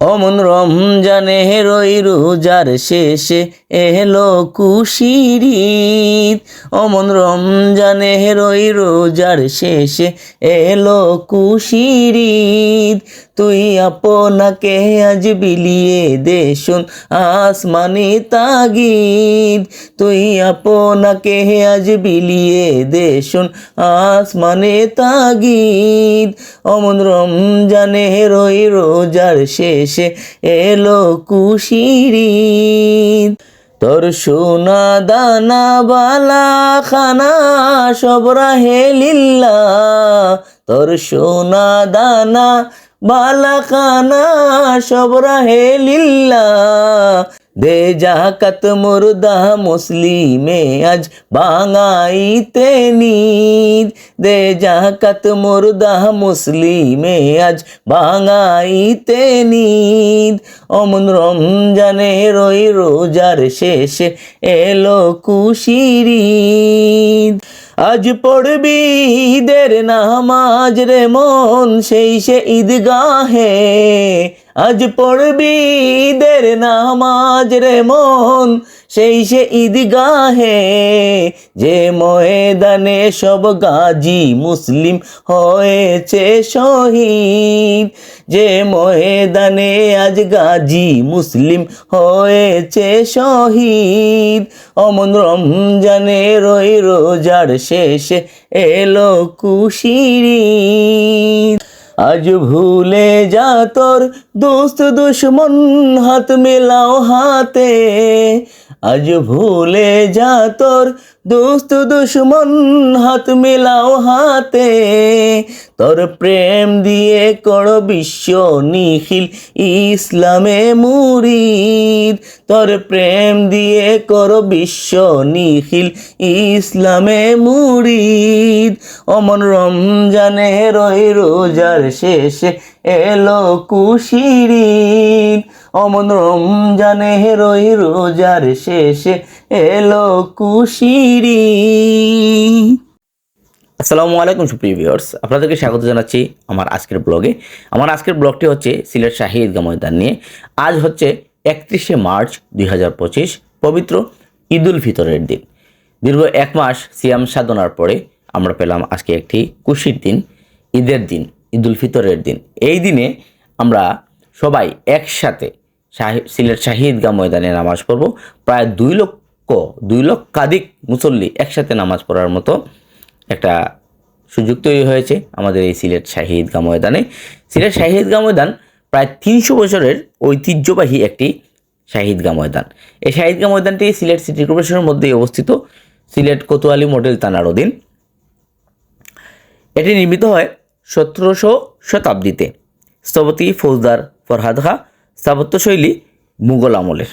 অমন রমজানে রই রোজার শেষে এলো কুশিরিত অমন রমজানে রই রোজার শেষে এলো কুশিরিত তুই আপনাকে আজ বিলিয়ে দে শুন আসমানি তাগিদ। তুই আপনাকে আজ বিলিয়ে দে শুন আসমানে তাগিদ। অমন রমজানে রই রোজার শেষে এলো কুশিরি তোর সোনা দানা বালা খানা সব রাহে লিল্লা। তোর সোনা দানা বালা খানা সব রাহে লিল্লা। দে জাকাত মুর্দা মুসলিমে, আজ বাঙাইতে নিদ। দে জাকাত মুর্দা মুসলিমে, আজ বাঙাইতে নিদ। অমন রমজানে রই রোজার শেষে এলো কুশিরিদ আজ পড়বি ঈদের নামাজ রে মন, সেই সে ঈদগাহে আজ পড়বি ঈদের নামাজ রে মন, সেই সে ঈদগাহে যে ময়দানে সব গাজী মুসলিম হয়েছে শহীদ। যে ময়দানে আজ গাজী মুসলিম হয়েছে শহীদ। অমন রমজানে রই রোজার শেষে এলো কুশিরিদ। আজ ভুলে যা তোর দোস্ত দুশ্মন হাত মেলাও হাতে। আজ ভুলে যা তোর দোস্ত দুশ্মন হাত মেলাও হাতে। তোর প্রেম দিয়ে কর বিশ্ব নিখিল ইসলামে মুরিদ। তোর প্রেম দিয়ে কর বিশ্ব নিখিল ইসলামে মুরিদ। অমন রমজানে রই রোজার শেষে এলো কুশিরিন অমন রমজানে রই রোজার শেষে এলো কুশিরি। আসসালামু আলাইকুম সুপ্রিয় ভিউয়ার্স, আপনাদেরকে স্বাগত জানাচ্ছি আমার আজকের ব্লগে। আমার আজকের ব্লগটি হচ্ছে সিলেট শাহী ঈদগাহ ময়দান নিয়ে। আজ হচ্ছে একত্রিশে মার্চ দুই হাজার পঁচিশ, পবিত্র ঈদুল ফিতরের দিন। দীর্ঘ এক মাস সিয়াম সাধনার পরে আমরা পেলাম আজকে একটি খুশির দিন, ঈদের দিন, ঈদুল ফিতরের দিন। এই দিনে আমরা সবাই একসাথে সিলেট শাহী ঈদগাহ ময়দানে নামাজ পড়ব। প্রায় দুই লক্ষ, দুই লক্ষাধিক মুসল্লি একসাথে নামাজ পড়ার মতো একটা সুযোগ তৈরি হয়েছে আমাদের এই সিলেট শাহী ঈদগাহ ময়দানে। সিলেট শাহী ঈদগাহ ময়দান প্রায় তিনশো বছরের ঐতিহ্যবাহী একটি শাহী ঈদগাহ ময়দান। এই শাহী ঈদগাহ ময়দানটি সিলেট সিটি কর্পোরেশনের মধ্যেই অবস্থিত। সিলেট কোতোয়ালি মডেল থানার অধীন। এটি নির্মিত হয় সতেরোশো শতাব্দীতে। স্থপতি ফৌজদার ফরহাদ খা স্থাপত্যশৈলী মুঘল আমলের।